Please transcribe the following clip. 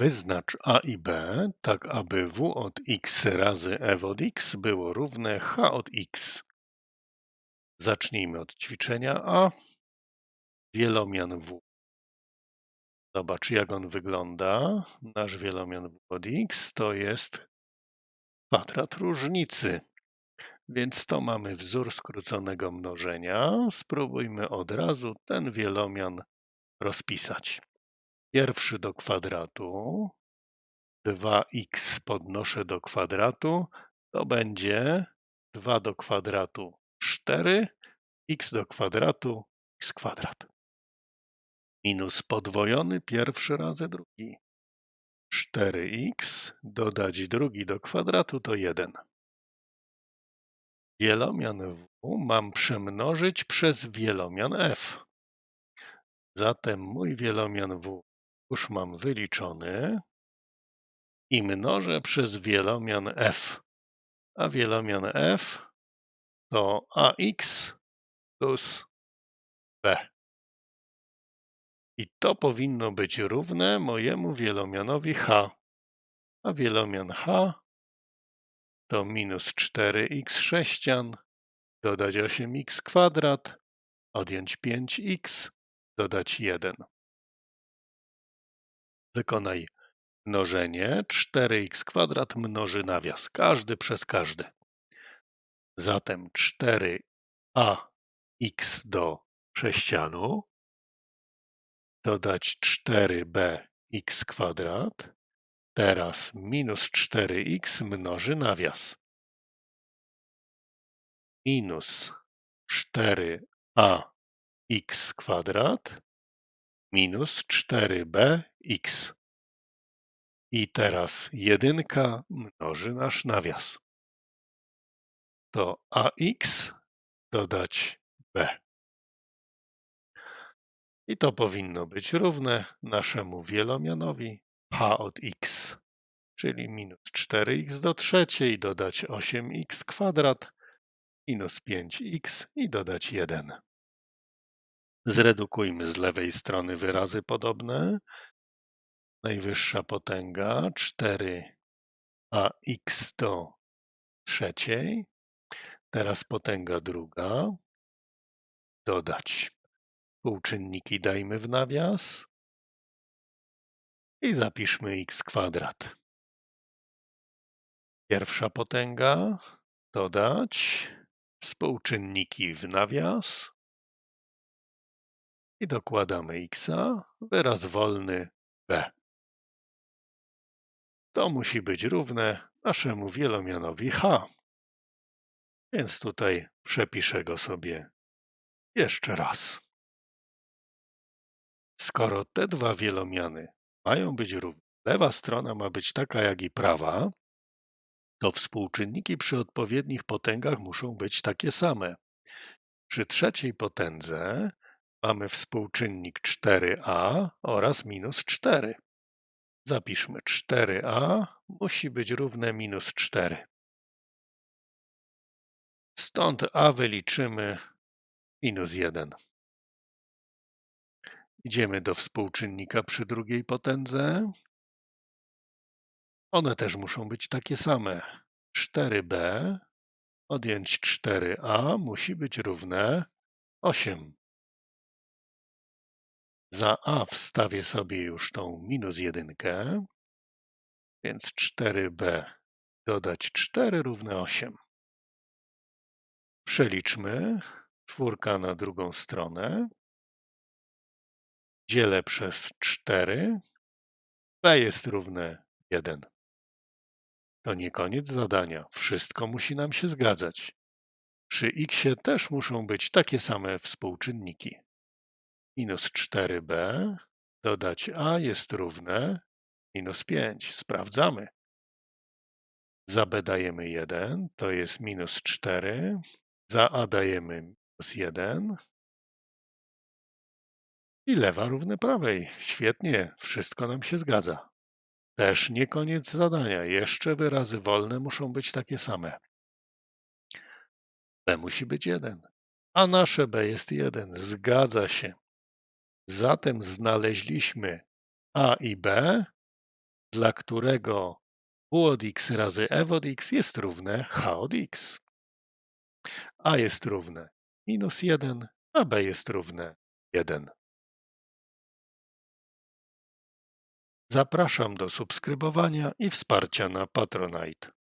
Wyznacz a i b, tak aby w od x razy f od x było równe h od x. Zacznijmy od ćwiczenia a. Wielomian w. Zobacz, jak on wygląda. Nasz wielomian w od x to jest kwadrat różnicy. Więc to mamy wzór skróconego mnożenia. Spróbujmy od razu ten wielomian rozpisać. Pierwszy do kwadratu, 2x podnoszę do kwadratu, to będzie 2 do kwadratu 4, x do kwadratu x kwadrat. Minus podwojony pierwszy razy drugi. 4x dodać drugi do kwadratu to 1. Wielomian w mam przemnożyć przez wielomian f. Zatem mój wielomian w już mam wyliczony i mnożę przez wielomian f. A wielomian f to ax plus b. I to powinno być równe mojemu wielomianowi h. A wielomian h to minus 4x sześcian, dodać 8x kwadrat, odjąć 5x, dodać 1. Wykonaj mnożenie. 4x kwadrat mnoży nawias. Każdy przez każdy. Zatem 4ax do sześcianu dodać 4bx kwadrat. Teraz minus 4x mnoży nawias. Minus 4ax kwadrat minus 4bx. I teraz jedynka mnoży nasz nawias. To ax dodać b. I to powinno być równe naszemu wielomianowi h od x, czyli minus 4x do trzeciej dodać 8x kwadrat minus 5x i dodać 1. Zredukujmy z lewej strony wyrazy podobne. Najwyższa potęga 4ax do trzeciej. Teraz potęga druga. Dodać. Współczynniki dajmy w nawias. I zapiszmy x kwadrat. Pierwsza potęga. Dodać. Współczynniki w nawias i dokładamy x, wyraz wolny b. To musi być równe naszemu wielomianowi h. Więc tutaj przepiszę go sobie jeszcze raz. Skoro te dwa wielomiany mają być równe, lewa strona ma być taka jak i prawa, to współczynniki przy odpowiednich potęgach muszą być takie same. Przy trzeciej potędze Mamy współczynnik 4a oraz minus 4. Zapiszmy 4a musi być równe minus 4. Stąd a wyliczymy minus 1. Idziemy do współczynnika przy drugiej potędze. One też muszą być takie same. 4b odjąć 4a musi być równe 8. Za a wstawię sobie już tą minus jedynkę, więc 4b dodać 4 równe 8. Przeliczmy czwórka na drugą stronę. Dzielę przez 4. b jest równe 1. To nie koniec zadania. Wszystko musi nam się zgadzać. Przy x też muszą być takie same współczynniki minus 4b dodać a jest równe minus 5. Sprawdzamy. Za b dajemy 1, to jest minus 4. Za a dajemy minus 1. I lewa równe prawej. Świetnie, wszystko nam się zgadza. Też nie koniec zadania. Jeszcze wyrazy wolne muszą być takie same. b musi być 1. A nasze b jest 1. Zgadza się. Zatem znaleźliśmy a i b dla którego w od x razy f od x jest równe h od x. a jest równe minus 1, a b jest równe 1. Zapraszam do subskrybowania i wsparcia na Patronite.